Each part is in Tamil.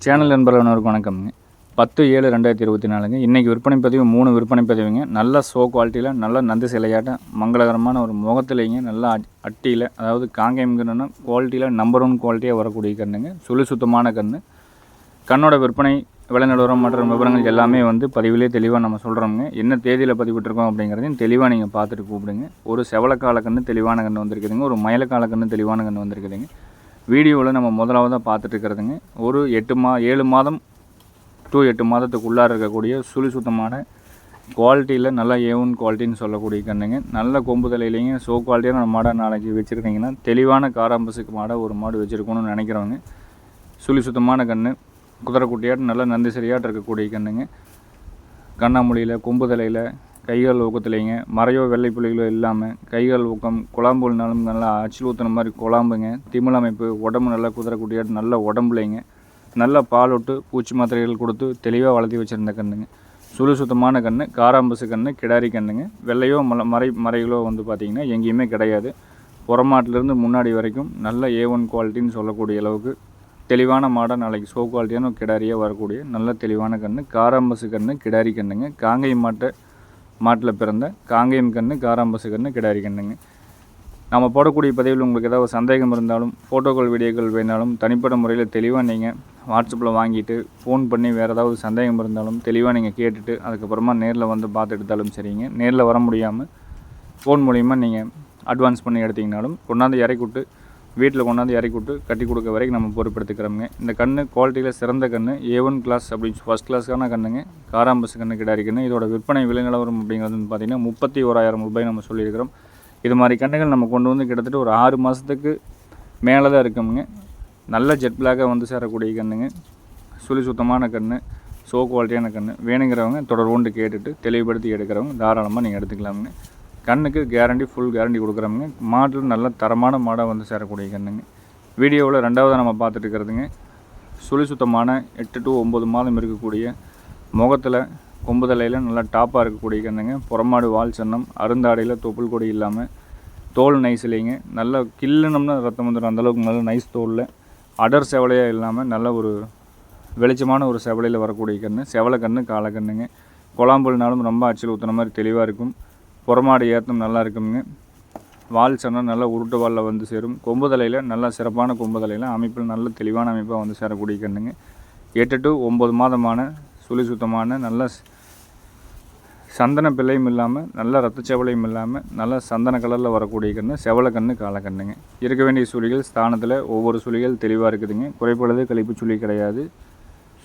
சேனல் நண்பர்களுக்கு வணக்கம்ங்க பத்து ஏழு ரெண்டாயிரத்தி இருபத்தி நாலுங்க. இன்றைக்கி விற்பனை பதிவு மூணு விற்பனை பதிவுங்க. நல்ல ஷோ குவாலிட்டியில் நல்ல நந்து சிலையாட்டம் மங்களகரமான ஒரு முகத்துலைங்க நல்லா அட்- அட்டியில் அதாவது காங்கேயம்ங்கன்னா குவாலிட்டியில் நம்பர் ஒன் குவாலிட்டியாக வரக்கூடிய கண்ணுங்க சுழி சுத்தமான கன்று கண்ணோட விற்பனை விலை மற்றும் விவரங்கள் எல்லாமே வந்து பதிவிலே தெளிவாக நம்ம சொல்கிறோங்க என்ன தேதியில் பதிவிட்டிருக்கோம் அப்படிங்கிறதையும் தெளிவாக நீங்கள் பார்த்துட்டு கூப்பிடுங்க. ஒரு செவலக்கால கன்று தெளிவான கன்று வந்திருக்குதுங்க. ஒரு மயிலக்கால கன்று தெளிவான கன்று வந்திருக்குதுங்க. வீடியோவில் நம்ம முதலாவதாக பார்த்துட்ருக்கிறதுங்க ஒரு எட்டு மா ஏழு மாதம் டு எட்டு மாதத்துக்குள்ளார இருக்கக்கூடிய சுழி சுத்தமான குவாலிட்டியில் நல்ல ஏவன் குவாலிட்டின்னு சொல்லக்கூடிய கண்ணுங்க நல்ல கொம்பு தலையிலைங்க சோ குவாலிட்டியான மாடை நாளைக்கு வச்சுருந்தீங்கன்னா தெளிவான காராம்பசுக்கு மாடை ஒரு மாடு வச்சுருக்கணும்னு நினைக்கிறவங்க சுழி சுத்தமான கன்று குதிரைக்குட்டியாட்டு நல்ல நந்தி சரியாட்டு இருக்கக்கூடிய கண்ணுங்க கண்ணாமொழியில் கொம்பு தலையில் கைகால் ஊக்கத்துலைங்க. மறையோ வெள்ளை புள்ளிகளோ இல்லாமல் கைகால் ஊக்கம் குழம்புனாலும் நல்லா அச்சில் ஊற்றுன மாதிரி குழம்புங்க. திமிழ் அமைப்பு உடம்பு நல்லா குதிரைக்குட்டியாட்டு நல்ல உடம்புலைங்க. நல்லா பால் விட்டு பூச்சி மாத்திரைகள் கொடுத்து தெளிவாக வளர்த்தி வச்சுருந்த கண்ணுங்க. சுழு சுத்தமான கன்று காராம்பசு கன்று கிடாரி கண்ணுங்க. வெள்ளையோ மல மறை மறைகளோ வந்து பார்த்திங்கன்னா எங்கேயுமே கிடையாது. புறமாட்டிலேருந்து முன்னாடி வரைக்கும் நல்ல ஏ ஒன் குவாலிட்டின்னு சொல்லக்கூடிய அளவுக்கு தெளிவான மாடை நாளைக்கு சோ குவாலிட்டியான கிடாரியாக வரக்கூடிய நல்ல தெளிவான கன்று காராம்பசு கன்று கிடாரி கண்ணுங்க. காங்கை மாட்டை மாட்டில் பிறந்த காங்கேயம் கன்று காராம்பசு கன்று கிடாரி கண்ணுங்க. நம்ம போடக்கூடிய பதிவில் உங்களுக்கு ஏதாவது சந்தேகம் இருந்தாலும் ஃபோட்டோக்கள் வீடியோக்கள் வேணாலும் தனிப்பட்ட முறையில் தெளிவாக நீங்கள் வாட்ஸ்அப்பில் வாங்கிட்டு ஃபோன் பண்ணி வேறு ஏதாவது சந்தேகம் இருந்தாலும் தெளிவாக நீங்கள் கேட்டுட்டு அதுக்கப்புறமா நேரில் வந்து பார்த்து எடுத்தாலும் சரிங்க. நேரில் வர முடியாமல் ஃபோன் மூலிமா நீங்கள் அட்வான்ஸ் பண்ணி எடுத்திங்கனாலும் கொண்டாந்து இறக்கிவிட்டு வீட்டில் கொண்டாந்து இறக்கி விட்டு கட்டி கொடுக்க வரைக்கும் நம்ம பொறுப்பெடுத்துக்கிறோங்க இந்த கன்று குவாலிட்டியில் சிறந்த கன்று ஏ ஒன் கிளாஸ் அப்படின்னு ஃபஸ்ட் கிளாஸ்க்கான கண்ணுங்க. காராம்பஸ் கன்று கிடாரி கன்று இதோட விற்பனை விலை நிலவரம் அப்படிங்கிறது வந்து பார்த்திங்கன்னா முப்பத்தி ஓராயிரம் ரூபாய் நம்ம சொல்லியிருக்கிறோம். இது மாதிரி கன்றுகள் நம்ம கொண்டு வந்து கிட்டத்தட்ட ஒரு ஆறு மாதத்துக்கு மேலே தான் இருக்குமுங்க. நல்ல ஜெட் பிளாக்காக வந்து சேரக்கூடிய கன்றுங்க சுழி சுத்தமான கன்று சோ குவாலிட்டியான கன்று வேணுங்கிறவங்க தொடர் கொண்டு கேட்டுட்டு தெளிவுபடுத்தி எடுக்கிறவங்க தாராளமாக நீங்கள் எடுத்துக்கலாமுங்க. கண்ணுக்கு கேரண்டி ஃபுல் கேரண்டி கொடுக்குறோமுங்க மாட்டில் நல்ல தரமான மாடாக வந்து சேரக்கூடிய கண்ணுங்க. வீடியோவில் ரெண்டாவது நம்ம பார்த்துட்டு இருக்கிறதுங்க. சுழி சுத்தமான எட்டு டு ஒம்பது மாதம் இருக்கக்கூடிய முகத்தில் கொம்பு தலையில் நல்லா டாப்பாக இருக்கக்கூடிய கண்ணுங்க. புறமாடு வால் சன்னம் அருந்தாடையில் தொப்புள் கொடி இல்லாமல் தோல் நைஸ் இல்லைங்க. நல்லா கில்லுனம்னா ரத்தம் வந்துடும் அந்தளவுக்கு நல்ல நைஸ் தோலில். அடர் செவலையாக இல்லாமல் நல்ல ஒரு வெளிச்சமான ஒரு செவலையில் வரக்கூடிய கன்று செவலை கன்று காலை கன்றுங்க குழாம்புல்னாலும் ரொம்ப அச்சில் ஊற்றுன மாதிரி தெளிவாக இருக்கும். புறமாடு ஏற்றம் நல்லா இருக்குங்க. வால் சொன்னால் நல்லா உருட்டு வாலில் வந்து சேரும். கொம்பு தலையில் நல்லா சிறப்பான கொம்புதலையில் அமைப்பில் நல்ல தெளிவான அமைப்பாக வந்து சேரக்கூடிய கண்ணுங்க எட்டு டு ஒம்பது மாதமான சுழி சுத்தமான நல்ல சந்தன பிள்ளையும் இல்லாமல் நல்ல ரத்தச்செவலையும் இல்லாமல் நல்ல சந்தன கலரில் வரக்கூடிய கன்று செவலை கன்று காலக்கண்ணுங்க இருக்க வேண்டிய சுழிகள் ஸ்தானத்தில் ஒவ்வொரு சுழிகள் தெளிவாக இருக்குதுங்க. குறைப்பளது கழிப்பு சுழி கிடையாது.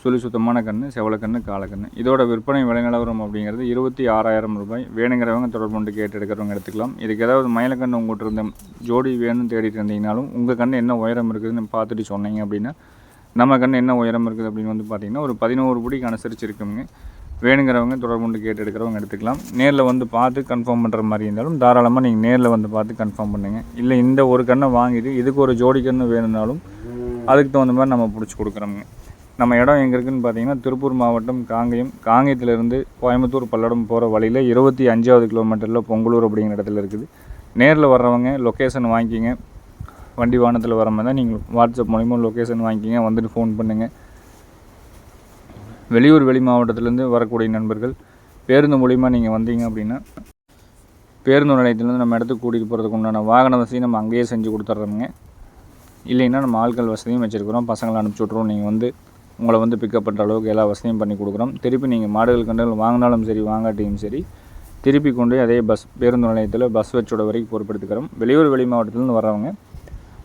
சுழி சுத்தமான கன்று செவலக்கன்று காலக்கன்று இதோட விற்பனை விலைநிலவரம் அப்படிங்கிறது இருபத்தி ஆறாயிரம் ரூபாய். வேணுங்கிறவங்க தொடர்பு கொண்டு கேட்டு எடுக்கிறவங்க எடுத்துக்கலாம். இதுக்கு ஏதாவது மயிலக்கன்று உங்கள்கிட்ட இருந்த ஜோடி வேணும்னு தேடிட்டு இருந்தீங்கனாலும் உங்கள் கன்று என்ன உயரம் இருக்குதுன்னு பார்த்துட்டு சொன்னீங்க அப்படின்னா நம்ம கன்று என்ன உயரம் இருக்குது அப்படின்னு வந்து பார்த்தீங்கன்னா ஒரு பதினோரு பிடிக்கு அனுசரிச்சு இருக்குங்க வேணுங்கிறவங்க தொடர்பு கொண்டு கேட்டு எடுக்கிறவங்க எடுத்துக்கலாம். நேரில் வந்து பார்த்து கன்ஃபார்ம் பண்ணுற மாதிரி இருந்தாலும் தாராளமாக நீங்கள் நேரில் வந்து பார்த்து கன்ஃபார்ம் பண்ணுங்கள் இல்லை இந்த ஒரு கண்ணை வாங்கிட்டு இதுக்கு ஒரு ஜோடி கன்று வேணும்னாலும் அதுக்கு தகுந்த மாதிரி நம்ம பிடிச்சி கொடுக்குறோங்க நம்ம இடம் எங்கே இருக்குதுன்னு பார்த்தீங்கன்னா திருப்பூர் மாவட்டம் காங்கயம். காங்கயத்திலிருந்து கோயம்புத்தூர் பல்லடம் போகிற வழியில் இருபத்தி அஞ்சாவது கிலோமீட்டரில் பொங்கலூர் அப்படிங்கிற இடத்துல இருக்குது. நேரில் வர்றவங்க லொக்கேஷன் வாங்கிக்கிங்க. வண்டி வாகனத்தில் வர மாதிரி தான் நீங்கள் வாட்ஸ்அப் மூலிமா லொக்கேஷன் வாங்கிக்கிங்க. வந்துட்டு ஃபோன் பண்ணுங்கள் வெளியூர் வெளி மாவட்டத்திலேருந்து வரக்கூடிய நண்பர்கள் பேருந்து மூலிமா நீங்கள் வந்தீங்க அப்படின்னா பேருந்து நிலையத்திலேருந்து நம்ம இடத்துக்கு கூட்டிகிட்டு போகிறதுக்கு உண்டான வாகன வசதி நம்ம அங்கேயே செஞ்சு கொடுத்துட்றோங்க இல்லைன்னா நம்ம ஆட்கள் வசதியும் வச்சுருக்குறோம். பசங்களை அனுப்பிச்சி விட்ருவோம் நீங்கள் வந்து உங்களை வந்து பிக்கப் பண்ணுற அளவுக்கு எல்லா வசதியும் பண்ணி கொடுக்குறோம். திருப்பி நீங்கள் மாடுகள் கண்டுகள் வாங்கினாலும் சரி வாங்காட்டியும் சரி திருப்பி கொண்டு அதே பஸ் பேருந்து நிலையத்தில் பஸ் வச்சோட வரைக்கும் பொறுப்பெடுத்துக்கிறோம் வெளியூர் வெளி மாவட்டத்துலேருந்து வர்றவங்க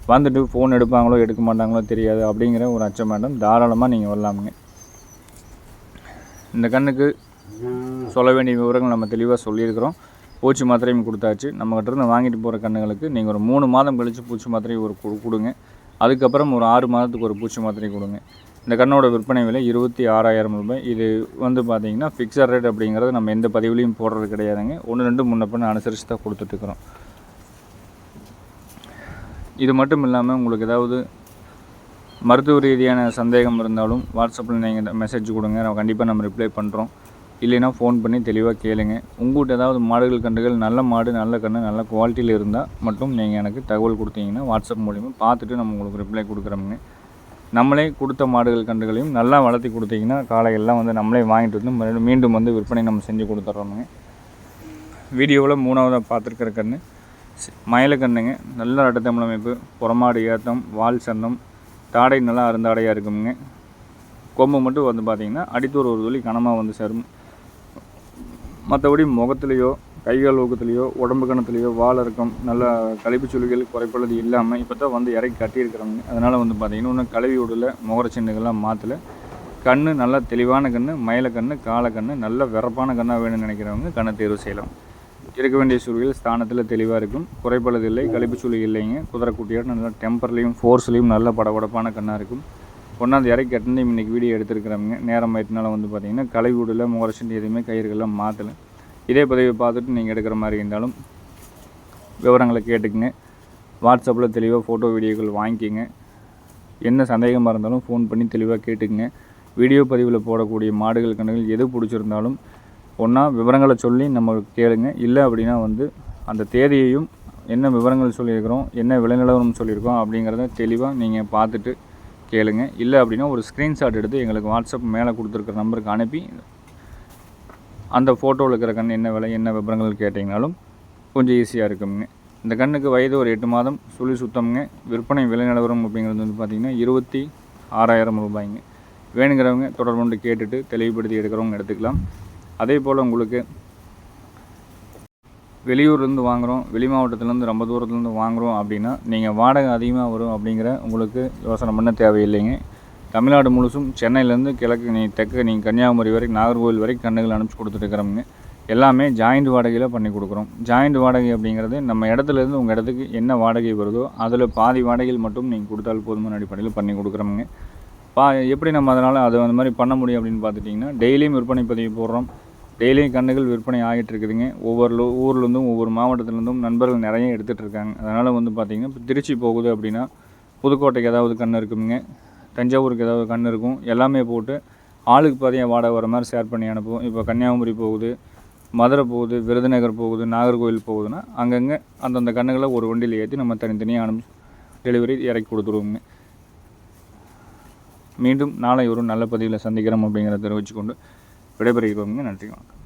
வந்துட்டு ஃபோன் எடுப்பாங்களோ எடுக்க மாட்டாங்களோ தெரியாது அப்படிங்கிற ஒரு அச்சம் வேண்டாம். தாராளமாக நீங்கள் வரலாமுங்க. இந்த கண்ணுக்கு சொல்ல வேண்டிய விவரங்கள் நம்ம தெளிவாக சொல்லியிருக்கிறோம். பூச்சி மாத்திரையும் கொடுத்தாச்சு. நம்மகிட்ட இருந்து வாங்கிட்டு போகிற கண்ணுகளுக்கு நீங்கள் ஒரு மூணு மாதம் கழித்து பூச்சி மாத்திரையும் ஒரு கொடு- கொடுங்க. அதுக்கப்புறம் ஒரு ஆறு மாதத்துக்கு ஒரு பூச்சி மாத்திரை கொடுங்க. இந்த கண்ணோட விற்பனை விலை இருபத்தி ஆறாயிரம் ரூபாய். இது வந்து பார்த்தீங்கன்னா ஃபிக்ஸட் ரேட் அப்படிங்கிறது நம்ம எந்த பதிவுலையும் போடுறது கிடையாதுங்க. ஒன்று ரெண்டு முன்னப்பின்னு அனுசரித்து தான் கொடுத்துட்ருக்குறோம் இது மட்டும் இல்லாமல் உங்களுக்கு ஏதாவது மருத்துவ ரீதியான சந்தேகம் இருந்தாலும் வாட்ஸ்அப்பில் நீங்கள் மெசேஜ் கொடுங்க. நம்ம கண்டிப்பாக நம்ம ரிப்ளை பண்ணுறோம் இல்லைன்னா ஃபோன் பண்ணி தெளிவாக கேளுங்க. உங்கள்கிட்ட ஏதாவது மாடுகள் கன்றுகள் நல்ல மாடு நல்ல கன்று நல்ல குவாலிட்டியில் இருந்தால் மட்டும் நீங்கள் எனக்கு தகவல் கொடுத்தீங்கன்னா வாட்ஸ்அப் மூலிமா பார்த்துட்டு நம்ம உங்களுக்கு ரிப்ளை கொடுக்குறோமுங்க. நம்மளே கொடுத்த மாடுகள் கன்றுகளையும் நல்லா வளர்த்தி கொடுத்தீங்கன்னா காளைகள்லாம் வந்து நம்மளே வாங்கிட்டு வந்து மீண்டும் வந்து விற்பனை நம்ம செஞ்சு கொடுத்துட்றோமுங்க வீடியோவில் மூணாவதாக பார்த்துருக்கிற கன்று மயிலக்கண்ணுங்க நல்ல அடத்தமிழ் அமைப்பு புறமாடு ஏத்தம் வால் சந்தம். தாடை நல்லா அருந்தாடையாக இருக்குமுங்க. கொம்பு மட்டும் வந்து பார்த்திங்கன்னா அடித்தூர் ஒரு துளி கனமாக வந்து சேரும். மற்றபடி முகத்துலேயோ கைகால் ஊக்கத்துலேயோ உடம்பு கணத்துலேயோ வால் இறக்கம் நல்ல கழிப்பு சுழிகள் குறைப்பள்ளது இல்லாமல் இப்போ தான் வந்து இறக்கி கட்டியிருக்கிறாங்க. அதனால் வந்து பார்த்தீங்கன்னா இன்னும் கழுவி விடல முகர சின்னங்கள்லாம் மாற்றல கண் நல்லா தெளிவான கண் மயில கண் காலை கண்ணு நல்ல விறப்பான கண்ணாக வேணும்னு நினைக்கிறவங்க கண்ணை தேர்வு செய்யலாம். இருக்க வேண்டிய சூழல் ஸ்தானத்தில் தெளிவாக இருக்கும். குறைப்பளது இல்லை கழிப்பு சுழி இல்லைங்க. குதிரை நல்லா டெம்பர்லேயும் ஃபோர்ஸ்லேயும் நல்ல படபடப்பான கண்ணாக இருக்கும். ஒன்றாந்து இறக்கி கட்டினு இன்றைக்கி வீடியோ எடுத்துருக்குறாங்க. நேரம் ஆயிட்டனால வந்து பார்த்திங்கன்னா கலை விடல முகரசண்டி எதுவுமே கயிறுகள்லாம் மாற்றலை இதே பதிவை பார்த்துட்டு நீங்கள் எடுக்கிற மாதிரி இருந்தாலும் விவரங்களை கேட்டுக்குங்க. வாட்ஸ்அப்பில் தெளிவாக ஃபோட்டோ வீடியோக்கள் வாங்கிக்கிங்க. என்ன சந்தேகமாக இருந்தாலும் ஃபோன் பண்ணி தெளிவாக கேட்டுக்குங்க. வீடியோ பதிவில் போடக்கூடிய மாடுகள் கண்டுகள் எது பிடிச்சிருந்தாலும் ஒன்றா விவரங்களை சொல்லி நம்ம கேளுங்க. இல்லை அப்படின்னா வந்து அந்த தேதியையும் என்ன விவரங்கள் சொல்லியிருக்கிறோம் என்ன விளைநிலவரம் சொல்லியிருக்கோம் அப்படிங்கிறத தெளிவாக நீங்கள் பார்த்துட்டு கேளுங்க. இல்லை அப்படின்னா ஒரு ஸ்க்ரீன்ஷாட் எடுத்து எங்களுக்கு வாட்ஸ்அப் மேலே கொடுத்துருக்குற நம்பருக்கு அனுப்பி அந்த ஃபோட்டோவில் இருக்கிற கண் என்ன விலை என்ன விவரங்கள் கேட்டிங்கனாலும் கொஞ்சம் ஈஸியாக இருக்குங்க இந்த கண்ணுக்கு வயது ஒரு எட்டு மாதம் சுழி சுத்தம்ங்க. விற்பனை விலை நிலவரம் அப்படிங்கிறது வந்து பார்த்திங்கன்னா இருபத்தி ஆறாயிரம் ரூபாய்ங்க. வேணுங்கிறவங்க தொடர்பு கொண்டு கேட்டுட்டு தெளிவுபடுத்தி எடுக்கிறவங்க எடுத்துக்கலாம். அதே போல் உங்களுக்கு வெளியூர்லேருந்து வாங்குகிறோம் வெளி மாவட்டத்துலேருந்து ரொம்ப தூரத்துலேருந்து வாங்குகிறோம் அப்படின்னா நீங்கள் வாடகை அதிகமாக வரும் அப்படிங்கிற உங்களுக்கு யோசனை பண்ண தேவையில்லைங்க. தமிழ்நாடு முழுசும் சென்னையிலேருந்து கிழக்கு நீ தெற்கு நீங்கள் கன்னியாகுமரி வரைக்கும் நாகர்கோவில் வரைக்கும் கண்ணுகள் அனுப்பிச்சி கொடுத்துருக்குறோங்க எல்லாமே ஜாயிண்ட் வாடகையில் பண்ணி கொடுக்குறோம். ஜாயிண்ட் வாடகை அப்படிங்கிறது நம்ம இடத்துலேருந்து உங்கள் இடத்துக்கு என்ன வாடகை வருதோ அதில் பாதி வாடகையில் மட்டும் நீங்கள் கொடுத்தால் போதுமான அடிப்படையில் பண்ணி கொடுக்குறோமுங்க. பா எப்படி நம்ம அதனால் அதை அந்த மாதிரி பண்ண முடியும் அப்படின்னு பார்த்துட்டிங்கன்னா டெய்லியும் விற்பனை பதிவு போடுறோம். டெய்லியும் கண்ணுகள் விற்பனை ஆகிட்டு இருக்குதுங்க. ஒவ்வொரு ஊர்லேருந்தும் ஒவ்வொரு மாவட்டத்துலேருந்தும் நண்பர்கள் நிறைய எடுத்துகிட்டு இருக்காங்க அதனால் வந்து பார்த்திங்கன்னா இப்போ திருச்சி போகுது அப்படின்னா புதுக்கோட்டைக்கு ஏதாவது கண் இருக்குங்க தஞ்சாவூருக்கு ஏதாவது கண் இருக்கும் எல்லாமே போட்டு ஆளுக்கு பாதியாக வாடகை வர மாதிரி ஷேர் பண்ணி அனுப்புவோம். இப்போ கன்னியாகுமரி போகுது மதுரை போகுது விருதுநகர் போகுது நாகர்கோவில் போகுதுன்னா அங்கங்கே அந்தந்த கண்ணுகளை ஒரு வண்டியில் ஏற்றி நம்ம தனித்தனியாக அனுப்பி டெலிவரி இறக்கி கொடுத்துருவோங்க மீண்டும் நாளை ஒரு நல்ல பதிவில் சந்திக்கிறோம் அப்படிங்கிறத தெரிவிச்சுக்கொண்டு விடைபெறுகிறோங்க நன்றி வணக்கம்.